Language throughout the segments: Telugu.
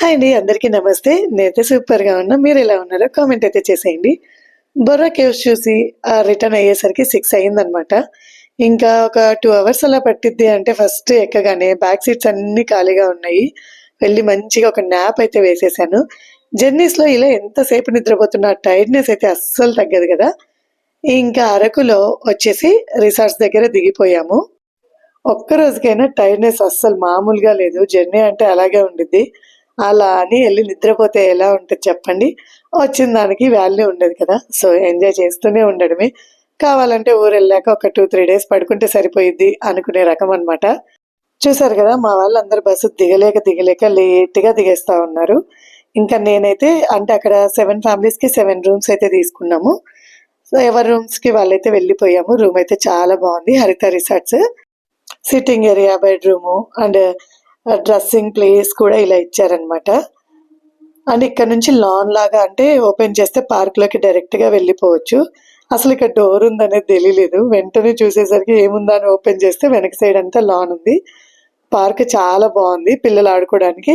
హాయ్ అండి అందరికీ నమస్తే. నేనైతే సూపర్గా ఉన్నా. మీరు ఎలా ఉన్నారో కామెంట్ అయితే చేసేయండి. బొర్రా కేవ్స్ చూసి రిటర్న్ అయ్యేసరికి సిక్స్ అయ్యిందనమాట ఇంకా ఒక టూ అవర్స్ అలా పట్టిద్ది అంటే ఫస్ట్ ఎక్కగానే బ్యాక్ సీట్స్ అన్ని ఖాళీగా ఉన్నాయి. వెళ్ళి మంచిగా ఒక న్యాప్ అయితే వేసేసాను. జర్నీస్లో ఇలా ఎంతసేపు నిద్రపోతున్నా టైర్డ్నెస్ అయితే అస్సలు తగ్గదు కదా. ఇంకా అరకులో వచ్చేసి రిసార్ట్స్ దగ్గర దిగిపోయాము. ఒక్క రోజుకైనా టైర్డ్నెస్ అస్సలు మామూలుగా లేదు. జర్నీ అంటే అలాగే ఉండిద్ది. అలా అని వెళ్ళి నిద్రపోతే ఎలా ఉంటుంది చెప్పండి. వచ్చిన దానికి వాల్యూ ఉండదు కదా. సో ఎంజాయ్ చేస్తూనే ఉండడమే. కావాలంటే ఊరు వెళ్ళాక ఒక టూ త్రీ డేస్ పడుకుంటే సరిపోయిద్ది అనుకునే రకం అనమాట చూసారు కదా మా వాళ్ళందరూ బస్సు దిగలేక దిగలేక లేట్గా దిగేస్తా ఉన్నారు. ఇంకా నేనైతే అంటే అక్కడ సెవెన్ ఫ్యామిలీస్కి సెవెన్ రూమ్స్ అయితే తీసుకున్నాము. సో ఎవరి రూమ్స్కి వాళ్ళైతే వెళ్ళిపోయాము. రూమ్ అయితే చాలా బాగుంది. Haritha resorts sitting area bedroom and dressing place కూడా ఇలా ఇచ్చారనమాట అండ్ ఇక్కడ నుంచి లాన్ లాగా అంటే ఓపెన్ చేస్తే పార్క్లోకి డైరెక్ట్గా వెళ్ళిపోవచ్చు. అసలు ఇక్కడ డోర్ ఉందనేది తెలియలేదు వెంటనే చూసేసరికి ఏముందా అని ఓపెన్ చేస్తే వెనక సైడ్ అంతా లాన్ ఉంది. పార్క్ చాలా బాగుంది పిల్లలు ఆడుకోవడానికి.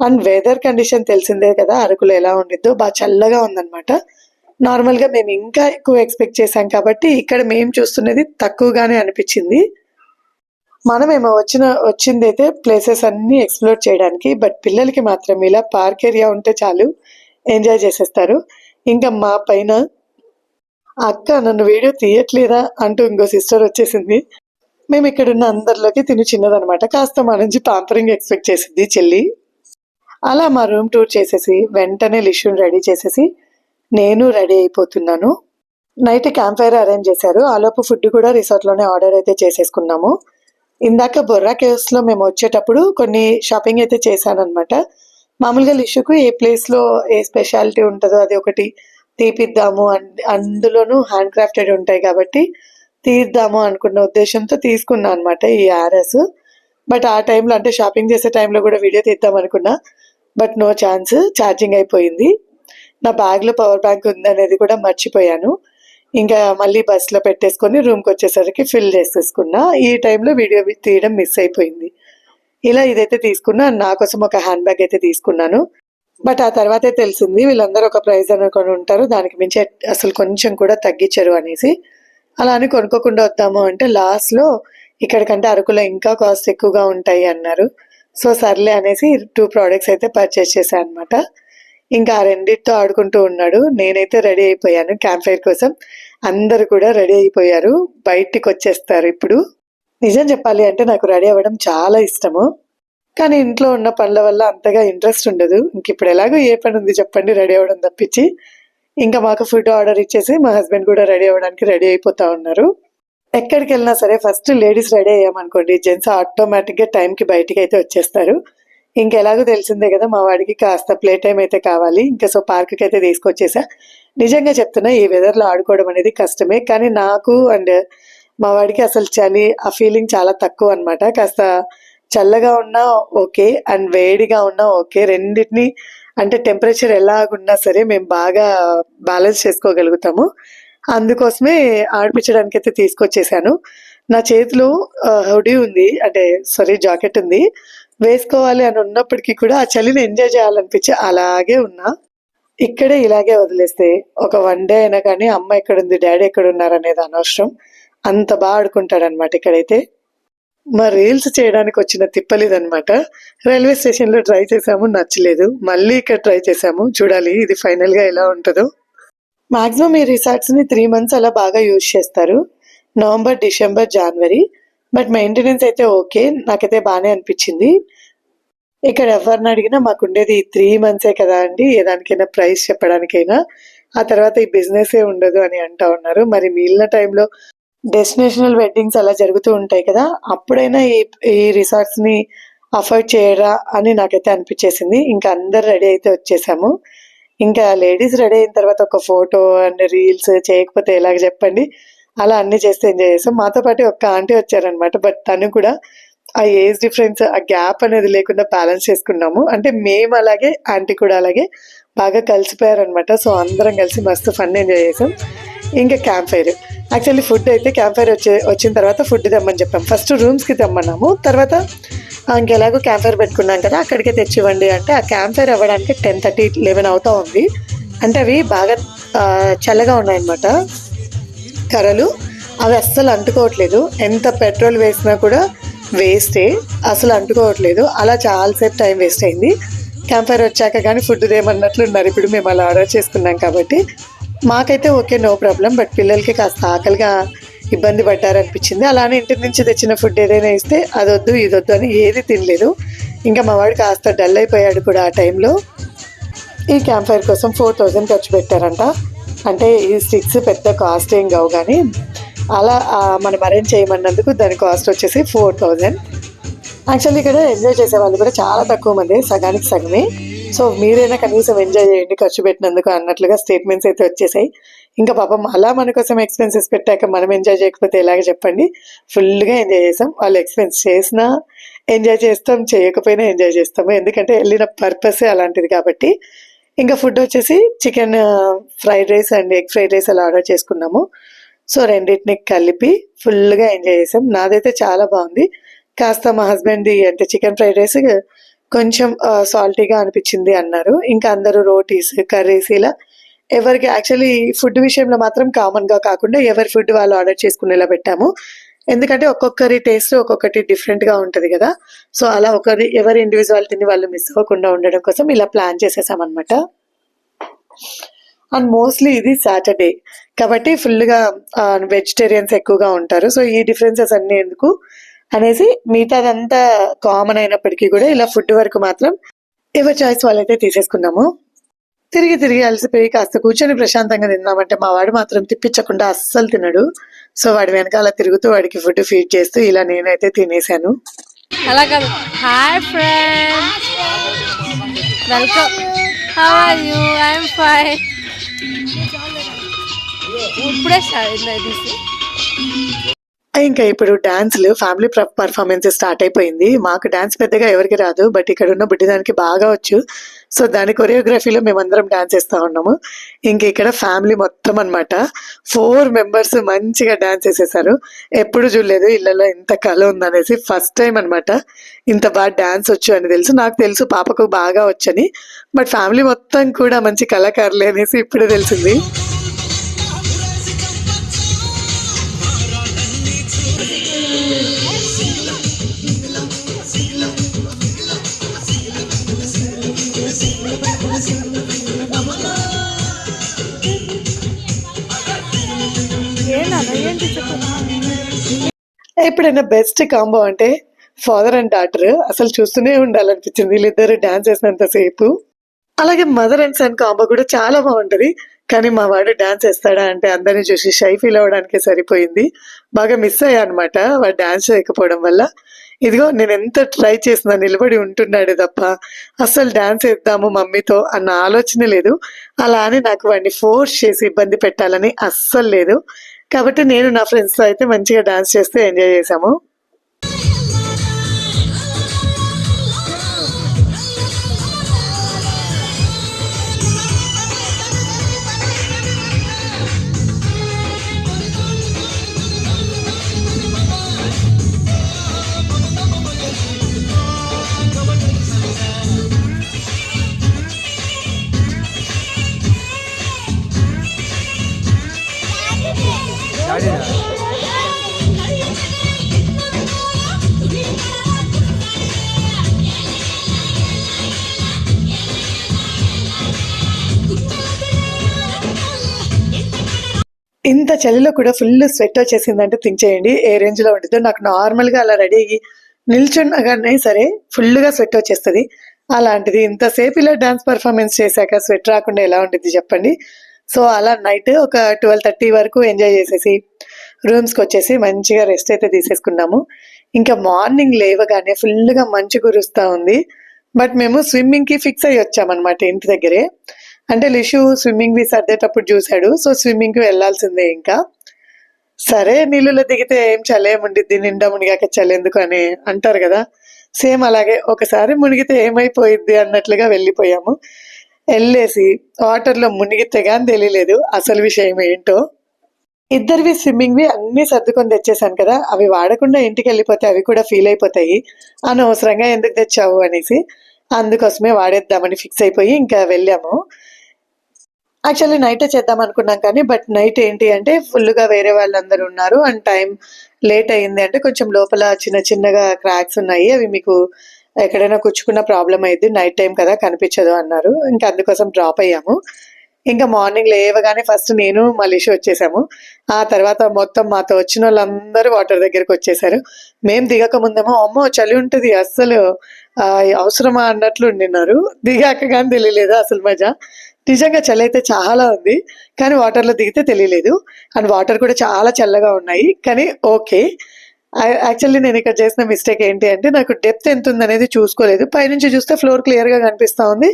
అండ్ వెదర్ కండిషన్ తెలిసిందే కదా అరకులో ఎలా ఉండిద్దో బాగా చల్లగా ఉందన్నమాట. నార్మల్గా మేము ఇంకా ఎక్కువ ఎక్స్పెక్ట్ చేసాం కాబట్టి ఇక్కడ మేము చూస్తున్నది తక్కువగానే అనిపించింది. మనమేమో వచ్చిన వచ్చింది అయితే ప్లేసెస్ అన్నీ ఎక్స్ప్లోర్ చేయడానికి బట్ పిల్లలకి మాత్రం ఇలా పార్క్ ఏరియా ఉంటే చాలు ఎంజాయ్ చేసేస్తారు. ఇంకా మా పైన అక్క నన్ను వీడియో తీయట్లేదా? అంటూ ఇంకో సిస్టర్ వచ్చేసింది. మేము ఇక్కడున్న అందరిలోకి తిని చిన్నదనమాట. కాస్త మా నుంచి పాంపరింగ్ ఎక్స్పెక్ట్ చేసింది చెల్లి. అలా మా రూమ్ టూర్ చేసేసి వెంటనే లిష్యూని రెడీ చేసేసి నేను రెడీ అయిపోతున్నాను. నైట్ క్యాంప్ ఫైర్ అరేంజ్ చేశారు. ఆలోపు ఫుడ్ కూడా రిసార్ట్లోనే ఆర్డర్ అయితే చేసేసుకున్నాము. ఇందాక బొర్రా కేవ్స్లో మేము వచ్చేటప్పుడు కొన్ని షాపింగ్ అయితే చేశానమాట మామూలుగా లిషుకు ఏ ప్లేస్లో ఏ స్పెషాలిటీ ఉంటుందో అది ఒకటి తీపిద్దాము అన్- అందులోనూ హ్యాండ్ క్రాఫ్టెడ్ ఉంటాయి కాబట్టి తీద్దాము అనుకున్న ఉద్దేశంతో తీసుకున్నా అనమాట ఈ ఆర్ఎస్. బట్ ఆ టైంలో అంటే షాపింగ్ చేసే టైంలో కూడా వీడియో తీద్దాం అనుకున్నా. బట్ నో ఛాన్స్ ఛార్జింగ్ అయిపోయింది. నా బ్యాగ్లో పవర్ బ్యాంక్ ఉందనేది కూడా మర్చిపోయాను. ఇంకా మళ్ళీ బస్సులో పెట్టేసుకొని రూమ్కి వచ్చేసరికి ఫిల్ చేసేసుకున్నా. ఈ టైంలో వీడియో తీయడం మిస్ అయిపోయింది. ఇలా ఇదైతే తీసుకున్నా నా కోసం ఒక హ్యాండ్ బ్యాగ్ అయితే తీసుకున్నాను. బట్ ఆ తర్వాతే తెలిసింది వీళ్ళందరూ ఒక ప్రైజ్ అనుకొని ఉంటారు దానికి మించి అసలు కొంచెం కూడా తగ్గించరు అనేసి. అలా అని కొనుక్కోకుండా వద్దాము అంటే లాస్ట్లో ఇక్కడికంటే అరకులో ఇంకా కాస్ట్ ఎక్కువగా ఉంటాయి అన్నారు. సో సర్లే అనేసి టూ ప్రోడక్ట్స్ అయితే పర్చేస్ చేశాను అనమాట ఇంకా ఆ రెండిటితో ఆడుకుంటూ ఉన్నాడు. నేనైతే రెడీ అయిపోయాను క్యాంప్ ఫైర్ కోసం. అందరు కూడా రెడీ అయిపోయారు. బయటికి వచ్చేస్తారు ఇప్పుడు. నిజం చెప్పాలి అంటే నాకు రెడీ అవ్వడం చాలా ఇష్టము. కానీ ఇంట్లో ఉన్న పనుల వల్ల అంతగా ఇంట్రెస్ట్ ఉండదు. ఇంక ఇప్పుడు ఎలాగో ఏ పని ఉంది చెప్పండి రెడీ అవ్వడం తప్పించి. ఇంకా మాకు ఫుడ్ ఆర్డర్ ఇచ్చేసి మా హస్బెండ్ కూడా రెడీ అవ్వడానికి రెడీ అయిపోతా ఉన్నారు. ఎక్కడికి వెళ్ళినా సరే ఫస్ట్ లేడీస్ రెడీ అయ్యామనుకోండి. జెంట్స్ ఆటోమేటిక్గా టైంకి బయటికి అయితే వచ్చేస్తారు. ఇంకా ఎలాగో తెలిసిందే కదా మా వాడికి కాస్త ప్లే టైం అయితే కావాలి. ఇంకా సో పార్క్కి అయితే తీసుకొచ్చేసా. నిజంగా చెప్తున్నా ఈ వెదర్లో ఆడుకోవడం అనేది కష్టమే. కానీ నాకు అండ్ మా వాడికి అసలు చలి ఆ ఫీలింగ్ చాలా తక్కువ అనమాట కాస్త చల్లగా ఉన్నా ఓకే అండ్ వేడిగా ఉన్నా ఓకే. రెండింటిని అంటే టెంపరేచర్ ఎలాగున్నా సరే మేము బాగా బ్యాలెన్స్ చేసుకోగలుగుతాము. అందుకోసమే ఆడిపించడానికి అయితే తీసుకొచ్చేసాను. నా చేతిలో హుడీ ఉంది. అంటే సారీ జాకెట్ ఉంది. వేసుకోవాలి అని ఉన్నప్పటికీ కూడా ఆ చలిని ఎంజాయ్ చేయాలనిపించి అలాగే ఉన్నా. ఇక్కడే ఇలాగే వదిలేస్తే ఒక వన్ డే అయినా కానీ అమ్మ ఎక్కడుంది డాడీ ఎక్కడున్నారు అనేది అనవసరం. అంత బాగా ఆడుకుంటాడనమాట ఇక్కడైతే. మా రీల్స్ చేయడానికి వచ్చిన తిప్పలేదనమాట రైల్వే స్టేషన్లో ట్రై చేసాము నచ్చలేదు. మళ్ళీ ఇక్కడ ట్రై చేసాము చూడాలి ఇది ఫైనల్గా ఎలా ఉంటుందో. మాక్సిమం ఈ రిసార్ట్స్ని త్రీ మంత్స్ అలా బాగా యూజ్ చేస్తారు. నవంబర్ డిసెంబర్ జనవరి. బట్ మెయింటెనెన్స్ అయితే ఓకే నాకైతే బాగానే అనిపించింది. ఇక్కడ ఎవరిని అడిగినా మాకు ఉండేది త్రీ మంత్సే కదా అండి. ఏ దానికైనా ప్రైస్ చెప్పడానికైనా. ఆ తర్వాత ఈ బిజినెస్ ఏ ఉండదు అని అంటా ఉన్నారు. మరి మిగిలిన టైంలో డెస్టినేషనల్ వెడ్డింగ్స్ అలా జరుగుతూ ఉంటాయి కదా అప్పుడైనా ఈ ఈ రిసార్ట్స్ని అఫోర్డ్ చేయరా అని నాకైతే అనిపించేసింది. ఇంకా అందరు రెడీ అయితే వచ్చేసాము. ఇంకా లేడీస్ రెడీ అయిన తర్వాత ఒక ఫోటో అండ్ రీల్స్ చేయకపోతే ఎలాగ చెప్పండి? అలా అన్ని చేస్తే ఎంజాయ్ చేస్తాం. మాతో పాటు ఒక ఆంటీ వచ్చారనమాట బట్ తను కూడా ఆ ఏజ్ డిఫరెన్స్ ఆ గ్యాప్ అనేది లేకుండా బ్యాలెన్స్ చేసుకున్నాము. అంటే మేము అలాగే ఆంటీ కూడా అలాగే బాగా కలిసిపోయారనమాట సో అందరం కలిసి మస్తు ఫన్ ఎంజాయ్ చేసాం. ఇంకా క్యాంప్ ఫైర్ యాక్చువల్లీ ఫుడ్ అయితే క్యాంప్ ఫైర్ వచ్చే వచ్చిన తర్వాత ఫుడ్ తెమ్మని చెప్పాం. ఫస్ట్ రూమ్స్కి తెమ్మన్నాము. తర్వాత ఇంకెలాగో క్యాంప్ ఫైర్ పెట్టుకున్నాం కదా అక్కడికే తెచ్చివ్వండి అంటే ఆ క్యాంప్ ఫైర్ అవ్వడానికి టెన్ థర్టీ లెవెన్ అవుతా ఉంది. అంటే అవి బాగా చల్లగా ఉన్నాయన్నమాట. కర్రలు అవి అస్సలు అంటుకోవట్లేదు. ఎంత పెట్రోల్ వేసినా కూడా వేస్టే అసలు అంటుకోవట్లేదు. అలా చాలాసేపు టైం వేస్ట్ అయింది. క్యాంప్ ఫైర్ వచ్చాక కానీ ఫుడ్ ఏమన్నట్లు ఉన్నారు ఇప్పుడు మేము అలా ఆర్డర్ చేసుకున్నాం కాబట్టి. మాకైతే ఓకే నో ప్రాబ్లం. బట్ పిల్లలకి కాస్త ఆకలిగా ఇబ్బంది పడ్డారనిపించింది. అలానే ఇంటి నుంచి తెచ్చిన ఫుడ్ ఏదైనా ఇస్తే అదొద్దు ఇదొద్దు అని ఏది తినలేదు. ఇంకా మా వాడు కాస్త డల్ అయిపోయాడు కూడా ఆ టైంలో. ఈ క్యాంప్ ఫైర్ కోసం ఫోర్ థౌజండ్ ఖర్చు పెట్టారంట. అంటే ఈ స్టిక్స్ పెద్ద కాస్ట్ ఏం కావు కానీ అలా మనం అరేంజ్ చేయమన్నందుకు దాని కాస్ట్ వచ్చేసి ఫోర్ థౌజండ్ యాక్చువల్లీ ఇక్కడ ఎంజాయ్ చేసే వాళ్ళు కూడా చాలా తక్కువ మంది సగానికి సగమే. సో మీరైనా కనీసం ఎంజాయ్ చేయండి ఖర్చు పెట్టినందుకు అన్నట్లుగా స్టేట్మెంట్స్ అయితే వచ్చేసాయి. ఇంకా పాపం అలా మన కోసం ఎక్స్పెన్సెస్ పెట్టాక మనం ఎంజాయ్ చేయకపోతే ఎలాగ చెప్పండి? ఫుల్గా ఎంజాయ్ చేసాం వాళ్ళు ఎక్స్పెన్స్ చేసినా ఎంజాయ్ చేస్తాం చేయకపోయినా ఎంజాయ్ చేస్తాము. ఎందుకంటే వెళ్ళిన పర్పసే అలాంటిది కాబట్టి ఇంకా ఫుడ్ వచ్చేసి chicken fried rice and egg fried rice అలా ఆర్డర్ చేసుకున్నాము. సో రెండింటిని కలిపి ఫుల్గా ఎంజాయ్ చేసాం. నాదైతే చాలా బాగుంది. కాస్త మా హస్బెండ్ది అంటే చికెన్ ఫ్రైడ్ రైస్ కొంచెం uh, సాల్టీగా అనిపించింది అన్నారు. ఇంకా అందరూ రోటీస్ కర్రీస్ ఇలా ఎవరికి యాక్చువల్లీ ఫుడ్ విషయంలో మాత్రం కామన్గా కాకుండా ఎవరి ఫుడ్ వాళ్ళు ఆర్డర్ చేసుకునేలా పెట్టాము. ఎందుకంటే ఒక్కొక్కరి టేస్ట్ ఒక్కొక్కటి డిఫరెంట్గా ఉంటుంది కదా. సో అలా ఒకరి ఎవరి ఇండివిజువాలిటీని వాళ్ళు మిస్ అవ్వకుండా ఉండడం కోసం ఇలా ప్లాన్ చేసేసామన్నమాట. అండ్ మోస్ట్లీ ఇది సాటర్డే కాబట్టి ఫుల్గా వెజిటేరియన్స్ ఎక్కువగా ఉంటారు. సో ఈ డిఫరెన్సెస్ అన్ని ఎందుకు అనేసి మిగతాదంతా కామన్ అయినప్పటికీ కూడా ఇలా ఫుడ్ వరకు మాత్రం ఎవరి చాయిస్ వాళ్ళైతే తీసేసుకున్నాము తిరిగి తిరిగి అలసిపోయి కాస్త కూర్చొని ప్రశాంతంగా తిందామంటే మా వాడు మాత్రం తిప్పించకుండా అస్సలు తినడు. సో వాడి వెనకాల తిరుగుతూ వాడికి ఫుడ్ ఫీడ్ చేస్తూ ఇలా నేనైతే తినేసాను అలా కాదు. Hi friends welcome how are you I am fine ఇప్పుడే స్టార్ట్ అయింది ఇంకా ఇప్పుడు డాన్స్లు ఫ్యామిలీ పర్ఫార్మెన్స్ స్టార్ట్ అయిపోయింది. మాకు డాన్స్ పెద్దగా ఎవరికి రాదు బట్ ఇక్కడ ఉన్న బుడ్డిదానికి బాగా వచ్చు. సో దాని కొరియోగ్రఫీలో మేమందరం డాన్స్ చేస్తూ ఉన్నాము. ఇంక ఇక్కడ ఫ్యామిలీ మొత్తం అన్నమాట. ఫోర్ మెంబర్స్ మంచిగా డాన్స్ చేసేసారు. ఎప్పుడు చూడలేదు ఇళ్ళలో ఇంత కళ ఉందనేసి ఫస్ట్ టైం అన్నమాట. ఇంత బాగా డాన్స్ వచ్చు అని తెలుసు. నాకు తెలుసు పాపకు బాగా వచ్చని బట్ ఫ్యామిలీ మొత్తం కూడా మంచి కళాకారులే అనేసి ఇప్పుడే తెలిసింది. ఎప్పుడైనా బెస్ట్ కాంబో అంటే ఫాదర్ అండ్ డాటర్ అసలు చూస్తూనే ఉండాలనిపించింది. వీళ్ళిద్దరు డాన్స్ చేసినంతసేపు అలాగే మదర్ అండ్ సన్ కాంబో కూడా చాలా బాగుంటది. కానీ మా వాడు డాన్స్ వేస్తాడా అంటే అందరిని చూసి షై ఫీల్ అవ్వడానికే సరిపోయింది. బాగా మిస్ అయ్యా అనమాట వాడు డాన్స్ చేయకపోవడం వల్ల. ఇదిగో నేను ఎంత ట్రై చేసినా నిలబడి ఉంటున్నాడు తప్ప అస్సలు డాన్స్ వేద్దాము మమ్మీతో అన్న ఆలోచన లేదు. అలా అని నాకు వాడిని ఫోర్స్ చేసి ఇబ్బంది పెట్టాలని అస్సలు లేదు. కాబట్టి నేను నా ఫ్రెండ్స్తో అయితే మంచిగా డాన్స్ చేస్తూ ఎంజాయ్ చేసాము ఇంత చలిలో కూడా ఫుల్ స్వెట్ వచ్చేసిందంటే థింక్ చేయండి ఏ రేంజ్లో ఉంటుందో. నాకు నార్మల్గా అలా రెడీ అయ్యి నిల్చున్నగానే సరే ఫుల్గా స్వెట్ వచ్చేస్తుంది. అలాంటిది ఇంతసేపు ఇలా డాన్స్ పర్ఫార్మెన్స్ చేశాక స్వెట్ రాకుండా ఎలా ఉంటుంది చెప్పండి. సో అలా నైట్ ఒక ట్వెల్వ్ థర్టీ వరకు ఎంజాయ్ చేసేసి రూమ్స్కి వచ్చేసి మంచిగా రెస్ట్ అయితే తీసేసుకున్నాము. ఇంకా మార్నింగ్ లేవగానే ఫుల్గా మంచు కురుస్తూ ఉంది. బట్ మేము స్విమ్మింగ్కి ఫిక్స్ అయ్యి వచ్చామన్నమాట ఇంటి దగ్గరే. అంటే లిషు స్విమ్మింగ్వి సర్దేటప్పుడు చూశాడు. సో స్విమ్మింగ్కి వెళ్ళాల్సిందే ఇంకా. సరే నీళ్ళలో దిగితే ఏం చలేముండిద్ది నిండా మునిగాక చలేందుకు అని అంటారు కదా. సేమ్ అలాగే ఒకసారి మునిగితే ఏమైపోయిద్ది అన్నట్లుగా వెళ్ళిపోయాము. వెళ్ళేసి వాటర్లో మునిగితే కానీ తెలియలేదు అసలు విషయం ఏంటో. ఇద్దరివి స్విమ్మింగ్వి అన్నీ సర్దుకొని తెచ్చేసాను కదా. అవి వాడకుండా ఇంటికి వెళ్ళిపోతే అవి కూడా ఫీల్ అయిపోతాయి. అనవసరంగా ఎందుకు తెచ్చావు అనేసి అందుకోసమే వాడేద్దామని ఫిక్స్ అయిపోయి ఇంకా వెళ్ళాము. యాక్చువల్లీ నైటే చేద్దాం అనుకున్నాం కానీ బట్ నైట్ ఏంటి అంటే ఫుల్గా వేరే వాళ్ళందరూ ఉన్నారు. అండ్ టైం లేట్ అయింది అంటే కొంచెం లోపల చిన్న చిన్నగా క్రాక్స్ ఉన్నాయి. అవి మీకు ఎక్కడైనా కూర్చుకున్న ప్రాబ్లం అయింది నైట్ టైం కదా కనిపించదు అన్నారు. ఇంకా అందుకోసం డ్రాప్ అయ్యాము. ఇంకా మార్నింగ్ లేవగానే ఫస్ట్ నేను మలేషి వచ్చేసాము. ఆ తర్వాత మొత్తం మాతో వచ్చిన వాళ్ళందరూ వాటర్ దగ్గరికి వచ్చేసారు. మేము దిగక ముందేమో అమ్మో చలి ఉంటుంది అస్సలు. అవసరమా అన్నట్లు ఉండినారు. దిగాక కానీ తెలియలేదు అసలు మజా. నిజంగా చలి అయితే చాలా ఉంది కానీ వాటర్లో దిగితే తెలియలేదు. అండ్ వాటర్ కూడా చాలా చల్లగా ఉన్నాయి కానీ ఓకే. యాక్చువల్లీ నేను ఇక్కడ చేసిన మిస్టేక్ ఏంటి అంటే నాకు డెప్త్ ఎంత ఉంది అనేది చూసుకోలేదు. పైనుంచి చూస్తే ఫ్లోర్ క్లియర్గా కనిపిస్తూ ఉంది.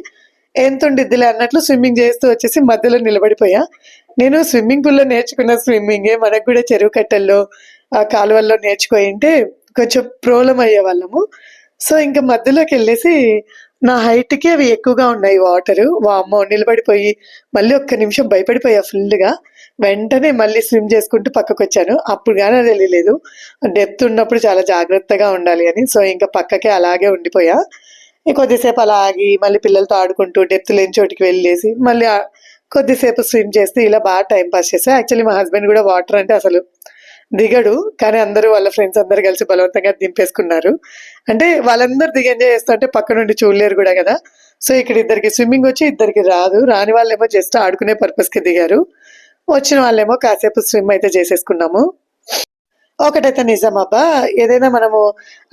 ఎంత ఉండిద్దిలే అన్నట్లు స్విమ్మింగ్ చేస్తూ వచ్చేసి మధ్యలో నిలబడిపోయా. నేను స్విమ్మింగ్ పూల్లో నేర్చుకున్న స్విమ్మింగే మనకు కూడా చెరువు కట్టల్లో కాలువల్లో నేర్చుకోయింటే కొంచెం ప్రాబ్లం అయ్యే వాళ్ళము. సో ఇంకా మధ్యలోకి వెళ్ళేసి నా హైట్కి అవి ఎక్కువగా ఉన్నాయి వాటర్ వామ్మో నిలబడిపోయి మళ్ళీ ఒక్క నిమిషం భయపడిపోయా ఫుల్గా వెంటనే మళ్ళీ స్విమ్ చేసుకుంటూ పక్కకు వచ్చాను అప్పుడు కానీ అది తెలియలేదు డెప్త్ ఉన్నప్పుడు చాలా జాగ్రత్తగా ఉండాలి అని. సో ఇంకా పక్కకే అలాగే ఉండిపోయా. కొద్దిసేపు అలా ఆగి మళ్ళీ పిల్లలతో ఆడుకుంటూ డెప్త్ లేని చోటికి వెళ్ళేసి మళ్ళీ కొద్దిసేపు స్విమ్ చేస్తే ఇలా బాగా టైం పాస్ చేస్తా యాక్చువల్లీ మా హస్బెండ్ కూడా వాటర్ అంటే అసలు దిగడు కానీ అందరూ వాళ్ళ ఫ్రెండ్స్ అందరు కలిసి బలవంతంగా దింపేసుకున్నారు. అంటే వాళ్ళందరూ దిగి ఎంజాయ్ చేస్తుంటే పక్క నుండి చూడలేరు కూడా కదా. సో ఇక్కడ ఇద్దరికి స్విమ్మింగ్ వచ్చి ఇద్దరికి రాదు. రాని వాళ్ళేమో జస్ట్ ఆడుకునే పర్పస్కి దిగారు. వచ్చిన వాళ్ళేమో కాసేపు స్విమ్ అయితే చేసేసుకున్నాము. ఒకటైతే నిజం అబ్బా. ఏదైనా మనము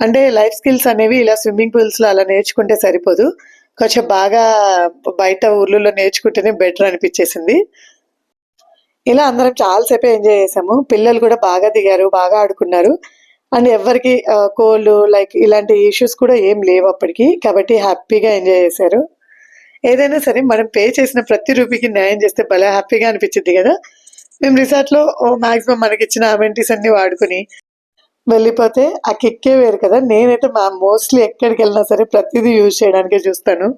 అంటే లైఫ్ స్కిల్స్ అనేవి ఇలా స్విమ్మింగ్ పూల్స్లో అలా నేర్చుకుంటే సరిపోదు. కొంచెం బాగా బయట ఊర్లలో నేర్చుకుంటేనే బెటర్ అనిపించేసింది. ఇలా అందరం చాలాసేపే ఎంజాయ్ చేసాము. పిల్లలు కూడా బాగా దిగారు బాగా ఆడుకున్నారు. అండ్ ఎవరికి కోళ్ళు లైక్ ఇలాంటి ఇష్యూస్ కూడా ఏం లేవు అప్పటికి. కాబట్టి హ్యాపీగా ఎంజాయ్ చేశారు. ఏదైనా సరే మనం పే చేసిన ప్రతి రూపీకి న్యాయం చేస్తే భలే హ్యాపీగా అనిపించింది కదా. మేము రిసార్ట్లో మాక్సిమం మనకి ఇచ్చిన అమెంటీస్ అన్ని వాడుకుని వెళ్ళిపోతే ఆ కిక్కే వేరు కదా. నేనైతే మా మోస్ట్లీ ఎక్కడికి వెళ్ళినా సరే ప్రతిదీ యూజ్ చేయడానికే చూస్తాను.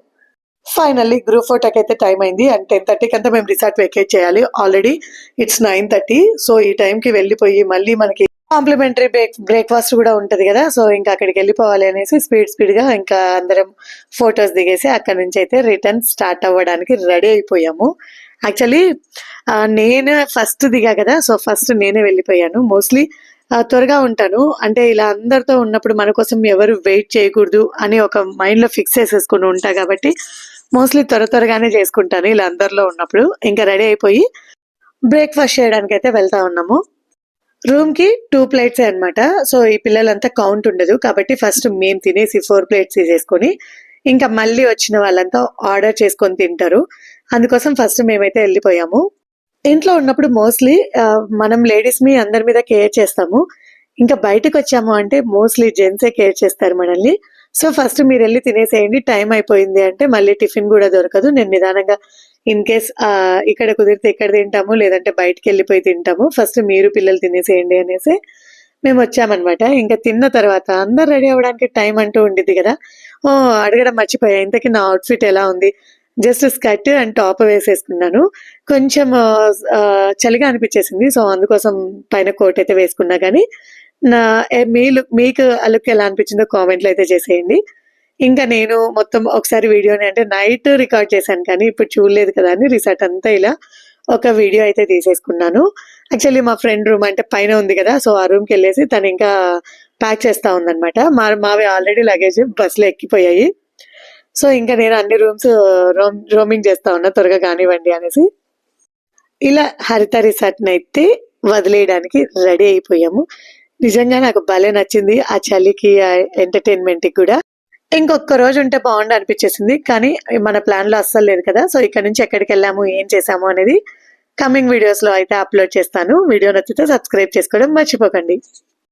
ఫైనల్లీ గ్రూప్ ఫోటోకి అయితే టైం అయింది. అండ్ టెన్ థర్టీకి అంతా మేము రిసార్ట్ వెకేట్ చేయాలి. Already it's nine thirty so ఈ టైంకి వెళ్ళిపోయి మళ్ళీ మనకి కాంప్లిమెంటరీ బ్రేక్ బ్రేక్ఫాస్ట్ కూడా ఉంటుంది కదా. సో ఇంకా అక్కడికి వెళ్ళిపోవాలి అనేసి స్పీడ్ స్పీడ్గా ఇంకా అందరం ఫొటోస్ దిగేసి అక్కడ నుంచి అయితే రిటర్న్ స్టార్ట్ అవ్వడానికి రెడీ అయిపోయాము. యాక్చువల్లీ నేను ఫస్ట్ దిగా కదా. సో ఫస్ట్ నేనే వెళ్ళిపోయాను. మోస్ట్లీ త్వరగా ఉంటాను. అంటే ఇలా అందరితో ఉన్నప్పుడు మన కోసం ఎవరు వెయిట్ చేయకూడదు అని ఒక మైండ్లో ఫిక్స్ చేసేసుకుని ఉంటా కాబట్టి మోస్ట్లీ త్వర త్వరగానే చేసుకుంటాను ఇలా అందరిలో ఉన్నప్పుడు. ఇంకా రెడీ అయిపోయి బ్రేక్ఫాస్ట్ చేయడానికి అయితే వెళ్తా ఉన్నాము. రూమ్కి టూ ప్లేట్స్ అన్నమాట. సో ఈ పిల్లలంతా కౌంట్ ఉండదు కాబట్టి ఫస్ట్ మేము తినేసి ఫోర్ ప్లేట్స్ తీసేసుకొని ఇంకా మళ్ళీ వచ్చిన వాళ్ళంతా ఆర్డర్ చేసుకొని తింటారు. అందుకోసం ఫస్ట్ మేమైతే వెళ్ళిపోయాము. ఇంట్లో ఉన్నప్పుడు మోస్ట్లీ మనం లేడీస్ మీ అందరి మీద కేర్ చేస్తాము. ఇంకా బయటకు వచ్చాము అంటే మోస్ట్లీ జెంట్సే కేర్ చేస్తారు మనల్ని. సో ఫస్ట్ మీరు వెళ్ళి తినేసేయండి టైం అయిపోయింది అంటే మళ్ళీ టిఫిన్ కూడా దొరకదు. నేను నిదానంగా ఇన్ కేస్ ఇక్కడ కుదిరితే ఇక్కడ తింటాము లేదంటే బయటకు వెళ్ళిపోయి తింటాము. ఫస్ట్ మీరు పిల్లలు తినేసేయండి అనేసి మేము వచ్చామన్నమాట. ఇంకా తిన్న తర్వాత అందరు రెడీ అవ్వడానికి టైం అంటూ ఉండిద్ది కదా. ఓ అడగడం మర్చిపోయా. ఇంతకీ నా అవుట్ఫిట్ ఎలా ఉంది? జస్ట్ స్కర్ట్ అండ్ టాప్ వేసేసుకున్నాను. కొంచెం చలిగా అనిపించేసింది. సో అందుకోసం పైన కోట్ అయితే వేసుకున్నా కానీ నా మీ లుక్ మీకు ఆ లుక్ ఎలా అనిపించిందో కామెంట్లు అయితే చేసేయండి. ఇంకా నేను మొత్తం ఒకసారి వీడియోని అంటే నైట్ రికార్డ్ చేశాను కానీ ఇప్పుడు చూడలేదు కదా అని రిసార్ట్ అంతా ఇలా ఒక వీడియో అయితే తీసేసుకున్నాను. యాక్చువల్లీ మా ఫ్రెండ్ రూమ్ అంటే పైన ఉంది కదా సో ఆ రూమ్కి వెళ్ళేసి తను ఇంకా ప్యాక్ చేస్తా ఉందన్నమాట. మా మావి ఆల్రెడీ లగేజ్ బస్సులో ఎక్కిపోయాయి. సో ఇంకా నేను అన్ని రూమ్స్ రోమ్ రోమింగ్ చేస్తా ఉన్నా త్వరగా కానివ్వండి అనేసి. ఇలా హరిత రిసార్ట్ని అయితే వదిలేయడానికి రెడీ అయిపోయాము. నిజంగా నాకు భలే నచ్చింది ఆ చలికి ఆ ఎంటర్టైన్మెంట్కి కూడా. ఇంకొక రోజు ఉంటే బాగుండు అనిపించేసింది కానీ మన ప్లాన్లో అస్సలు లేదు కదా. సో ఇక్కడ నుంచి ఎక్కడికి వెళ్ళాము ఏం చేసాము అనేది కమింగ్ వీడియోస్లో అయితే అప్లోడ్ చేస్తాను. వీడియో నచ్చితే సబ్స్క్రైబ్ చేసుకోవడం మర్చిపోకండి.